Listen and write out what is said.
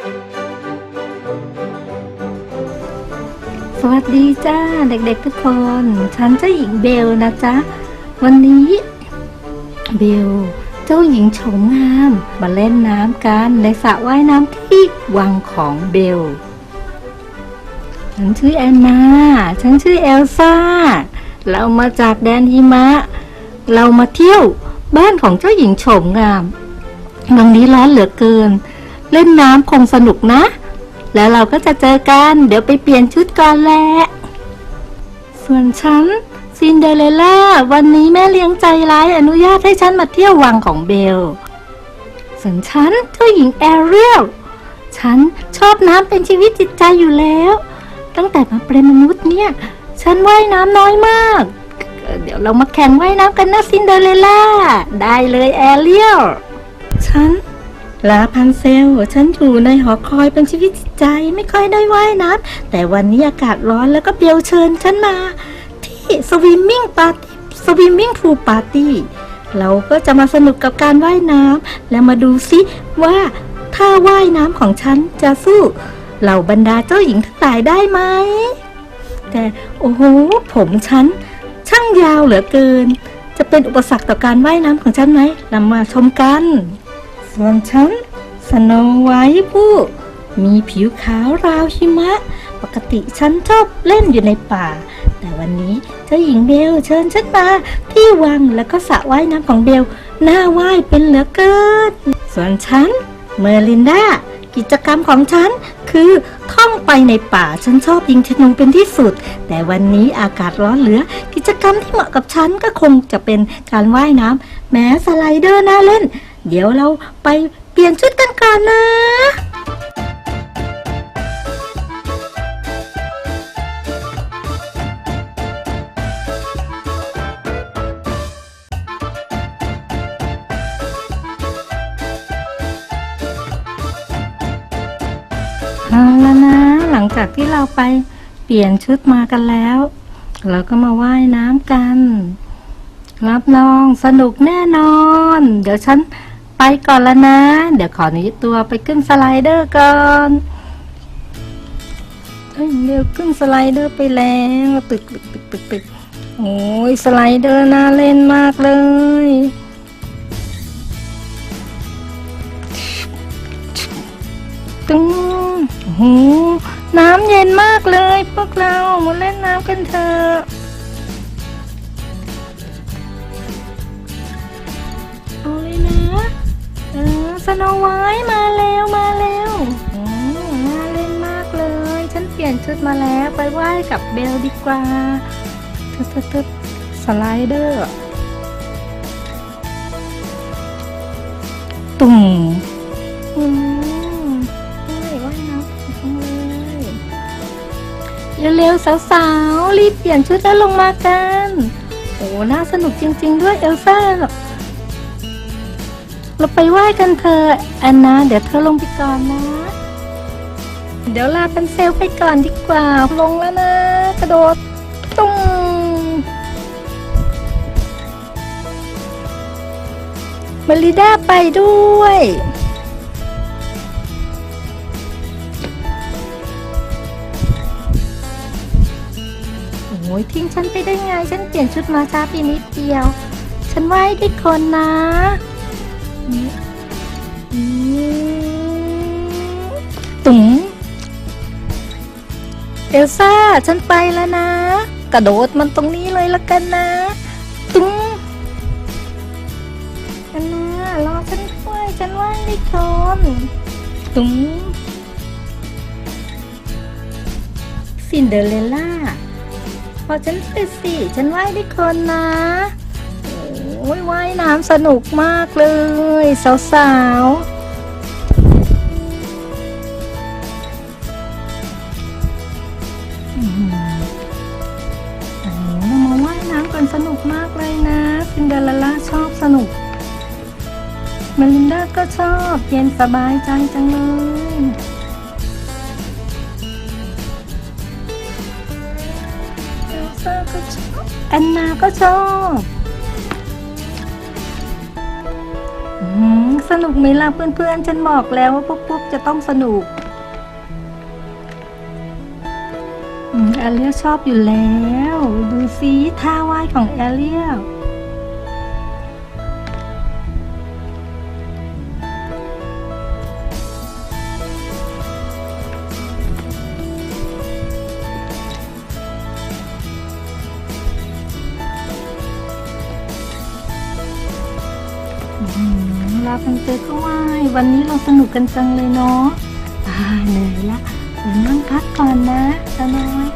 สวัสดีจ้าเด็กๆทุกคน ฉันเจ้าหญิงเบลนะจ๊ะ วันนี้ เบล เจ้าหญิงโฉมงาม มาเล่นน้ำกันในสระว่ายน้ำที่วังของเบล ฉันชื่อแอนนา ฉันชื่อเอลซ่า เรามาจากแดนหิมะ เรามาเที่ยวบ้านของเจ้าหญิงโฉมงาม วันนี้ร้อนเหลือเกิน เล่นน้ำคงสนุกนะ แล้วเราก็จะเจอกัน เดี๋ยวไปเปลี่ยนชุดก่อนแหละ ส่วนฉันซินเดอเรลล่าวันนี้แม่เลี้ยงใจร้ายอนุญาตให้ฉันมาเที่ยววังของเบล ส่วนฉันเจ้าหญิงแอเรียลฉันชอบน้ำเป็นชีวิตจิตใจอยู่แล้ว ตั้งแต่มาเป็นมนุษย์เนี่ย ฉันว่ายน้ำน้อยมาก เดี๋ยวเรามาแข่งว่ายน้ำกันนะซินเดอเรลล่า ได้เลยแอเรียลฉัน ลาพันเซล ฉันอยู่ในหอคอยเป็นชีวิตจิตใจไม่ค่อยได้ว่ายน้ำแต่วันนี้อากาศร้อนแล้วก็เบลเชิญฉันมา ที่สวิมมิ่งปาร์ตี้สวิมมิ่งพูลปาร์ตี้เราก็จะมาสนุกกับการว่ายน้ำแล้วมาดูซิว่าถ้าว่ายน้ำของฉันจะสู้เหล่าบรรดาเจ้าหญิงทั้งหลายได้ไหม แต่โอ้โหผมฉันช่างยาวเหลือเกิน จะเป็นอุปสรรคต่อการว่ายน้ำของฉันไหมเรามาชมกัน ส่วนฉันสโนไวท์ผู้มีผิวขาวราวหิมะ ปกติฉันชอบเล่นอยู่ในป่า แต่วันนี้เจ้าหญิงเบลเชิญฉันมาที่วังแล้วก็สระว่ายน้ำของเบลน่าว่ายเป็นเหลือเกิน ส่วนฉันเมอร์ลินดากิจกรรมของฉันคือท่องไปในป่าฉันชอบยิงธนูเป็นที่สุด แต่วันนี้อากาศร้อนเหลือ กิจกรรมที่เหมาะกับฉันก็คงจะเป็นการว่ายน้ำแม้สไลเดอร์น่าเล่น เดี๋ยวเราไปเปลี่ยนชุดกันก่อนนะเอาแล้วนะ หลังจากที่เราไปเปลี่ยนชุดมากันแล้ว เราก็มาว่ายน้ำกัน รับรองสนุกแน่นอน เดี๋ยวฉัน ไปก่อนแล้วนะ เดี๋ยวขอหนีตัวไปขึ้นสไลเดอร์ก่อนเอ้ยเดี๋ยวขึ้นสไลเดอร์ไปแล้วตึกตึกตึกตึกตึกโอ้ยสไลเดอร์น่าเล่นมากเลยตึงโอ้โหน้ำเย็นมากเลยพวกเรามาเล่นน้ำกันเถอะ โนไวท์มาแล้วมาแล้วอืมน่าเล่นมากเลย ฉันเปลี่ยนชุดมาแล้วไปไหว้กับเบลดีกว่าทึบทึบทึสไลเดอร์ตุ่มอืมเฮ้ยว่ายน้ำจังเลยเร็วๆสาวๆรีบเปลี่ยนชุดแล้วลงมากัน โอ้น่าสนุกจริง ๆ ด้วยเอลซ่า เราไปไหว้กันเถอะแอนนาเดี๋ยวเธอลงไปก่อนนะ เดี๋ยวลาเป็นเซลไปก่อนดีกว่า ลงแล้วนะ กระโดดตุ้งมาริด้าไปด้วยโอ้ยทิ้งฉันไปได้ไง ฉันเปลี่ยนชุดมาช้าไปนิดเดียว ฉันไหว้ได้คนนะ ตุ๋มเอลซ่า ฉันไปแล้วนะ กระโดดมันตรงนี้เลยละกันนะ ตุ้มอันน่ารอฉันด้วยฉันไหว้ได้คนตุ้มซินเดอเรลล่า พอฉันไปสิ ฉันว่ายได้คนนะ ยว่ายน้ำสนุกมากเลย สาวๆน้องมาว่ายน้ำกันสนุกมากเลยนะซินเดอเรลล่าชอบสนุกเมลินดาก็ชอบเย็นสบายใจจังเลยเอลซ่าก็ชอบแอนนาก็ชอบ สนุกไหมล่ะเพื่อนๆ ฉันบอกแล้วว่าพวกๆจะต้องสนุกอืมแอเรียชอบอยู่แล้ว ดูซิท่าว่ายของแอเรียาแฟนเตอก็ว่ายวันนี้เราสนุกกันจังเลยเนาะอ่าเหนื่อยละเดี๋ยวนั่งพักก่อนนะตาน้อย